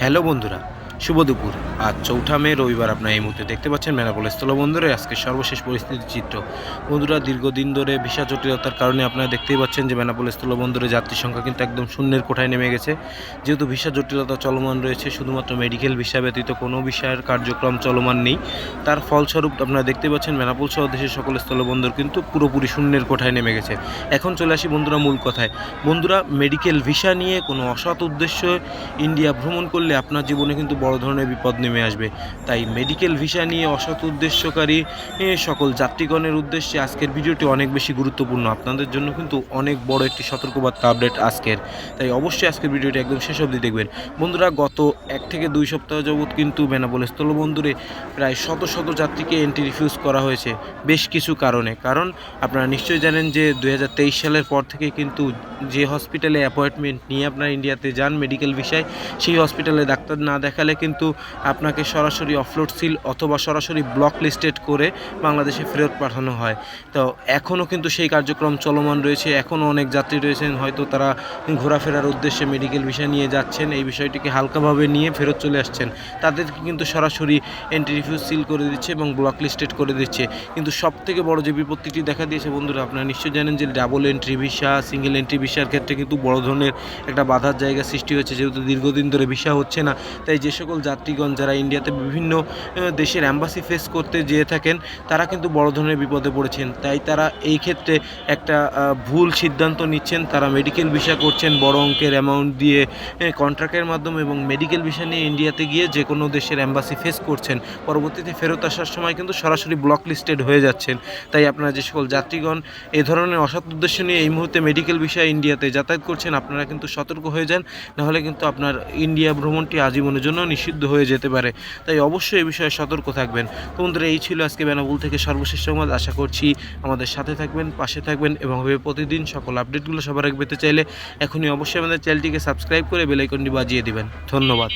Hello বন্ধুরা শুভ দুপুর। আজ চৌঠা মে, রবিবার আপনার এই মুহূর্তে দেখতে পাচ্ছেন মেনাপোল স্থলবন্দরে আজকে সর্বশেষ পরিস্থিতির চিত্র। বন্ধুরা, দীর্ঘদিন ধরে ভিসা জটিলতার কারণে আপনারা দেখতেই পাচ্ছেন যে মেনাপোল স্থলবন্দরে যাত্রী সংখ্যা কিন্তু একদম শূন্যের কোঠায় নেমে গেছে। যেহেতু ভিসা জটিলতা চলমান রয়েছে, শুধুমাত্র মেডিকেল ভিসা ব্যতীত কোনো বিষয়ের কার্যক্রম চলমান নেই। তার ফলস্বরূপ আপনারা দেখতে পাচ্ছেন মেনাপোল সহ দেশের সকল স্থলবন্দর কিন্তু পুরোপুরি শূন্যের কোঠায় নেমে গেছে। এখন চলে আসি বন্ধুরা মূল কথায়। বন্ধুরা, মেডিকেল ভিসা নিয়ে কোনো অসৎ উদ্দেশ্য ইন্ডিয়া ভ্রমণ করলে আপনার জীবনে কিন্তু বড় ধরনের বিপদ নেমে আসবে। তাই মেডিকেল ভিসা নিয়ে অসৎ উদ্দেশ্যকারী সকল যাত্রীগণের উদ্দেশ্যে আজকের ভিডিওটি অনেক বেশি গুরুত্বপূর্ণ। আপনাদের জন্য কিন্তু অনেক বড় একটি সতর্কবার্তা আপডেট আজকের। তাই অবশ্যই আজকের ভিডিওটি একদম শেষ অবধি দেখবেন। বন্ধুরা, গত এক থেকে দুই সপ্তাহ যাবৎ কিন্তু বেনাপোল স্থলবন্দরে প্রায় শত শত যাত্রীকে এন্ট্রি রিফিউজ করা হয়েছে বেশ কিছু কারণে। কারণ আপনারা নিশ্চয়ই জানেন যে দু হাজার তেইশ সালের পর থেকে কিন্তু যে হসপিটালে অ্যাপয়েন্টমেন্ট নিয়ে আপনারা ইন্ডিয়াতে যান মেডিকেল বিষয় সেই হসপিটালে ডাক্তার না দেখালে কিন্তু আপনাকে সরাসরি অফলোড সিল অথবা সরাসরি ব্লক লিস্টেড করে বাংলাদেশে ফেরত পাঠানো হয়। তো এখনও কিন্তু সেই কার্যক্রম চলমান রয়েছে। এখনও অনেক যাত্রী রয়েছেন, হয়তো তারা ঘোরাফেরার উদ্দেশ্যে মেডিকেল ভিসা নিয়ে যাচ্ছেন, এই বিষয়টিকে হালকাভাবে নিয়ে ফেরত চলে আসছেন। তাদেরকে কিন্তু সরাসরি এন্ট্রি রিফিউজ সিল করে দিচ্ছে এবং ব্লক লিস্টেড করে দিচ্ছে। কিন্তু সব থেকে বড় যে বিপত্তিটি দেখা দিয়েছে বন্ধুরা, আপনারা নিশ্চয়ই জানেন যে double entry visa single entry ভিসার ক্ষেত্রে কিন্তু বড় ধরনের একটা বাধার জায়গা সৃষ্টি হয়েছে, যেহেতু দীর্ঘদিন ধরে ভিসা হচ্ছে না। তাই যে সকল যাত্রীগণ যারা ইন্ডিয়াতে বিভিন্ন দেশের অ্যাম্বাসি ফেস করতে যেয়ে থাকেন, তারা কিন্তু বড় ধরনের বিপদে পড়েছেন। তাই তারা এই ক্ষেত্রে একটা ভুল সিদ্ধান্ত নিচ্ছেন। তারা মেডিকেল ভিসা করছেন বড় অঙ্কের অ্যামাউন্ট দিয়ে কন্ট্রাক্টের মাধ্যমে এবং মেডিকেল ভিসা নিয়ে ইন্ডিয়াতে গিয়ে যে কোনো দেশের অ্যাম্বাসি ফেস করছেন। পরবর্তীতে ফেরত আসার সময় কিন্তু সরাসরি ব্লক লিস্টেড হয়ে যাচ্ছেন। তাই আপনারা যে সকল যাত্রীগণ, এ ধরনের অসৎ উদ্দেশ্য নিয়ে এই মুহূর্তে মেডিকেল বিষয়ে ইন্ডিয়াতে যাতায়াত করছেন, আপনারা কিন্তু সতর্ক হয়ে যান। নাহলে কিন্তু আপনার ইন্ডিয়া ভ্রমণটি আজীবনের জন্য নিষিদ্ধ হয়ে যেতে পারে। তাই অবশ্যই এই বিষয়ে সতর্ক থাকবেন। তো বন্ধুরা এই ছিল আজকে বেনাবুল থেকে সর্বশেষ সংবাদ। আশা করছি আমাদের সাথে থাকবেন, পাশে থাকবেন এবং প্রতিদিন সকল আপডেটগুলো সবার আগে পেতে চাইলে এখনই অবশ্যই আমাদের চ্যানেলটিকে সাবস্ক্রাইব করে বেলাইকনটি বাজিয়ে দেবেন। ধন্যবাদ।